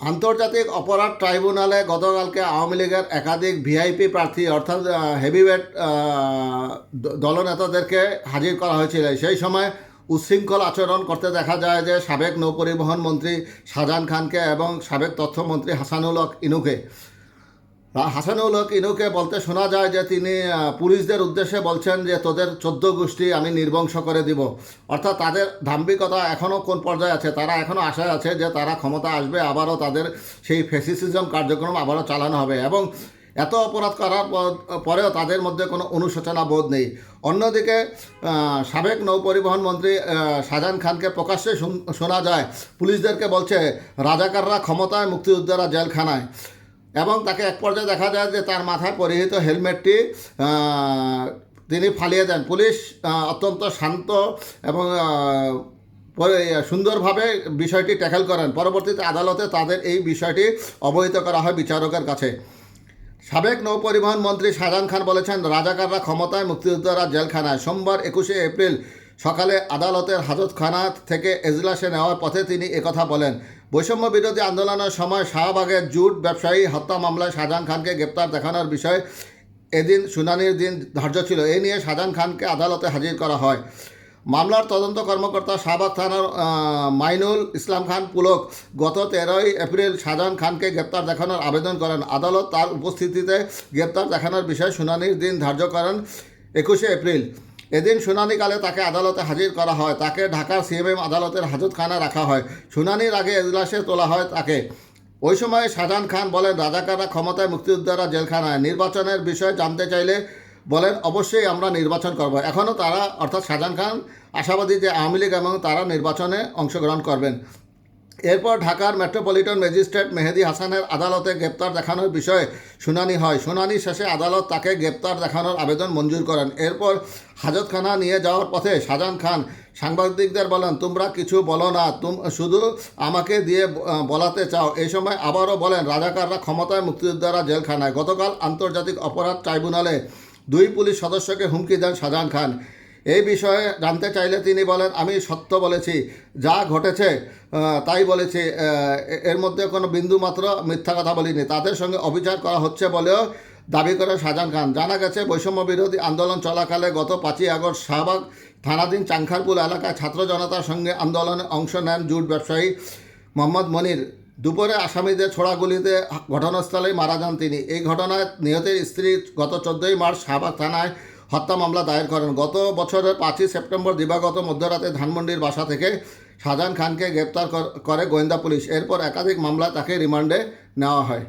আন্তর্জাতিক অপরাধ ট্রাইব্যুনালে গতকালকে আওয়ামী লীগের একাধিক ভিআইপি প্রার্থী, অর্থাৎ হেভিওয়েট দলনেতাদেরকে হাজির করা হয়েছিল। সেই সময় উচ্ছৃঙ্খল আচরণ করতে দেখা যায় যে সাবেক নৌপরিবহন মন্ত্রী শাহজাহান খানকে এবং সাবেক তথ্যমন্ত্রী হাসানুল হক ইনুকে। হাসানুল হক ইনুকে বলতে শোনা যায় যে তিনি পুলিশদের উদ্দেশ্যে বলছেন যে তোদের চোদ্দ গোষ্ঠী আমি নির্বংশ করে দিব। অর্থাৎ তাদের দাম্ভিকতা এখনও কোন পর্যায়ে আছে? তারা এখনও আশায় আছে যে তারা ক্ষমতা আসবে, আবারও তাদের সেই ফেসিসিজম কার্যক্রম আবারও চালানো হবে এবং এত অপরাধ করার পর- পরেও তাদের মধ্যে কোনো অনুশোচনা বোধ নেই। অন্যদিকে সাবেক নৌপরিবহন মন্ত্রী শাহজাহান খানকে প্রকাশ্যে শোনা যায়, পুলিশদেরকে বলছে, রাজাকাররা ক্ষমতায় মুক্তিযোদ্ধারা জেলখানায়। এবং তাকে এক পর্যায়ে দেখা যায় যে তার মাথায় পরিহিত হেলমেটটি তিনি ফালিয়ে দেন। পুলিশ অত্যন্ত শান্ত এবং সুন্দরভাবে বিষয়টি ট্যাকেল করেন। পরবর্তীতে আদালতে তাদের এই বিষয়টি অবহিত করা হয় বিচারকের কাছে। সাবেক নৌপরিবহন মন্ত্রী শাহজাহান খান বলেছেন, রাজাকাররা ক্ষমতায় মুক্তিযোদ্ধারা জেলখানায়। সোমবার একুশে এপ্রিল সকালে আদালতের হাজতখানা থেকে এজলাসে নেওয়ার পথে তিনি একথা বলেন, বৈষম্য বিরোধী আন্দোলনের সময় শাহবাগের জুট ব্যবসায়ী হত্যা মামলায় শাহজাহান খানকে গ্রেপ্তার দেখানোর বিষয়ে এদিন শুনানির দিন ধার্য ছিল। এ নিয়ে শাহজাহান খানকে আদালতে হাজির করা হয়। মামলার তদন্ত কর্মকর্তা শাহবাগ থানার মাইনুল ইসলাম খান পুলক গত তেরোই এপ্রিল শাহজাহান খানকে গ্রেপ্তার দেখানোর আবেদন করেন। আদালত তার উপস্থিতিতে গ্রেপ্তার দেখানোর বিষয়ে শুনানির দিন ধার্য করেন একুশে এপ্রিল। এদিন শুনানিকালে তাকে আদালতে হাজির করা হয়। তাকে ঢাকার সিএমএম আদালতের হাজতখানায় রাখা হয়। শুনানির আগে এজলাসে তোলা হয় তাকে। ওই সময় শাহজাহান খান বলেন, রাজাকাররা ক্ষমতায় মুক্তিযোদ্ধারা জেলখানায়। নির্বাচনের বিষয়ে জানতে চাইলে বলেন, অবশ্যই আমরা নির্বাচন করব। এখনও তারা, অর্থাৎ শাহজাহান খান আশাবাদী যে আওয়ামী লীগ এবং তারা নির্বাচনে অংশগ্রহণ করবেন। এরপর ঢাকার মেট্রোপলিটন ম্যাজিস্ট্রেট মেহেদি হাসানের আদালতে গ্রেপ্তার দেখানোর বিষয়ে শুনানি হয়। শুনানি শেষে আদালত তাকে গ্রেপ্তার দেখানোর আবেদন মঞ্জুর করেন। এরপর হাজতখানা নিয়ে যাওয়ার পথে শাহজাহান খান সাংবাদিকদের বলেন, তোমরা কিছু বলো না, তুম, শুধু আমাকে দিয়ে বলাতে চাও। এই সময় আবারও বলেন, রাজাকাররা ক্ষমতায় মুক্তিযোদ্ধারা জেলখানায়। গতকাল আন্তর্জাতিক অপরাধ ট্রাইব্যুনালে দুই পুলিশ সদস্যকে হুমকি দেন শাহজাহান খান। এই বিষয়ে জানতে চাইলে তিনি বলেন, আমি সত্য বলেছি, যা ঘটেছে তাই বলেছি এর মধ্যে কোনো বিন্দু মাত্র মিথ্যা কথা বলিনি। তাদের সঙ্গে অবিচার করা হচ্ছে বলেও দাবি করে শাহজাহান খান। জানা গেছে, বৈষম্য বিরোধী আন্দোলন চলাকালে গত পাঁচই আগস্ট শাহবাগ থানাধীন চাংখারপুল এলাকায় ছাত্র জনতার সঙ্গে আন্দোলনে অংশ নেন জুট ব্যবসায়ী মোহাম্মদ মনির। দুপুরে আসামিদের ছোড়া গুলিতে ঘটনাস্থলেই মারা যান তিনি। এই ঘটনায় নিহতের স্ত্রী গত চোদ্দোই মার্চ শাহবাগ থানায় হত্যা মামলা দায়ের করেন। গত বছরের পাঁচই সেপ্টেম্বর দিবাগত মধ্যরাতে ধানমন্ডির বাসা থেকে শাহজাহান খানকে গ্রেপ্তার করে গোয়েন্দা পুলিশ। এরপর একাধিক মামলায় তাকে রিমান্ডে নেওয়া হয়।